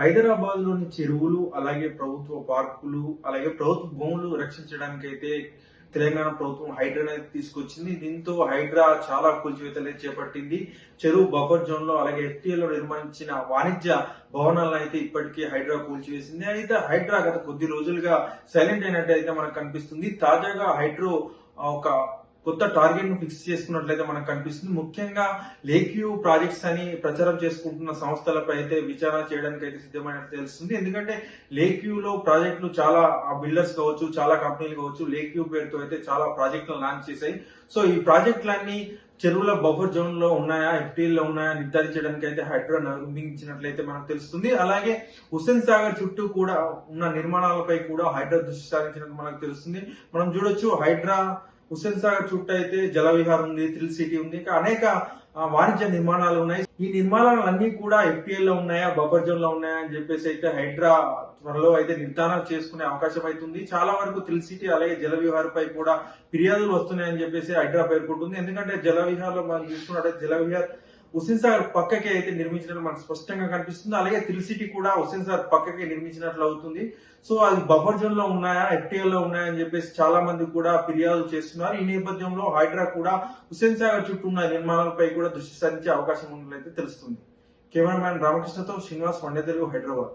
హైదరాబాద్లోని చెరువులు అలాగే ప్రభుత్వ పార్కులు అలాగే ప్రభుత్వ భూములు రక్షించడానికి అయితే తెలంగాణ ప్రభుత్వం హైడ్రా అనేది తీసుకొచ్చింది. దీంతో హైడ్రా చాలా కూల్చివేతలు చేపట్టింది. చెరువు బఫర్ జోన్లో అలాగే FTA లో నిర్మించిన వాణిజ్య భవనాలను అయితే ఇప్పటికే హైడ్రా కూల్చివేసింది. అయితే హైడ్రా గత కొద్ది రోజులుగా సైలెంట్ అయినట్టు అయితే మనకు కనిపిస్తుంది. తాజాగా హైడ్రో ఒక కొత్త టార్గెట్ను ఫిక్స్ చేసుకున్నట్లయితే మనకు కనిపిస్తుంది. ముఖ్యంగా లేక్ వ్యూ ప్రాజెక్ట్స్ అని ప్రచారం చేసుకుంటున్న సంస్థలపై అయితే విచారణ చేయడానికి అయితే సిద్ధమైనట్టు తెలుస్తుంది. ఎందుకంటే లేక్ వ్యూ లో ప్రాజెక్టులు చాలా బిల్డర్స్ కావచ్చు చాలా కంపెనీలు కావచ్చు లేక్ వ్యూ పేరుతో అయితే చాలా ప్రాజెక్టులు లాంచ్ చేశాయి. సో ఈ ప్రాజెక్టులన్నీ చెరువుల బఫర్ జోన్లో ఉన్నాయా ఎఫ్టీల్లో ఉన్నాయా నిర్ధారించడానికి అయితే హైడ్రా నిర్మించినట్లయితే మనకు తెలుస్తుంది. అలాగే హుస్సేన్ సాగర్ చుట్టూ కూడా ఉన్న నిర్మాణాలపై కూడా హైడ్రా దృష్టి సారించినట్టు మనకు తెలుస్తుంది. మనం చూడొచ్చు హైడ్రా హుస్సేన్ సాగర్ చుట్టూ అయితే జలవిహార్ ఉంది థ్రిల్ సిటీ ఉంది ఇంకా అనేక వాణిజ్య నిర్మాణాలు ఉన్నాయి. ఈ నిర్మాణాలు అన్ని కూడా FTA లో ఉన్నాయా బఫర్ జోన్లో ఉన్నాయా అని చెప్పేసి అయితే హైడ్రా త్వరలో అయితే నిర్ధారణ చేసుకునే అవకాశం అవుతుంది చాలా వరకు థ్రిల్ సిటీ అలాగే జలవిహార్ పై కూడా ఫిర్యాదులు వస్తున్నాయని చెప్పేసి హైడ్రా పేర్కొంటుంది. ఎందుకంటే జలవిహార్లో మనం చూసుకున్నట్టు జలవిహార్ హుస్సేన్ సాగర్ పక్కకి అయితే నిర్మించినట్లు మనకు స్పష్టంగా కనిపిస్తుంది. అలాగే త్రిల్ సిటీ కూడా హుస్సేన్ సాగర్ పక్కకి నిర్మించినట్లు అవుతుంది. సో అది బఫర్ జోన్లో ఉన్నాయా ఎఫ్టీఎల్లో ఉన్నాయా అని చెప్పేసి చాలా మంది కూడా ఫిర్యాదులు చేస్తున్నారు. ఈ నేపథ్యంలో హైడ్రా కూడా హుస్సేన్ సాగర్ చుట్టూ ఉన్న నిర్మాణాలపై కూడా దృష్టి సారించే అవకాశం ఉన్నట్లయితే తెలుస్తుంది. కెమెరామ్యాన్ రామకృష్ణతో శ్రీనివాస్ వండే తెలుగు హైదరాబాద్.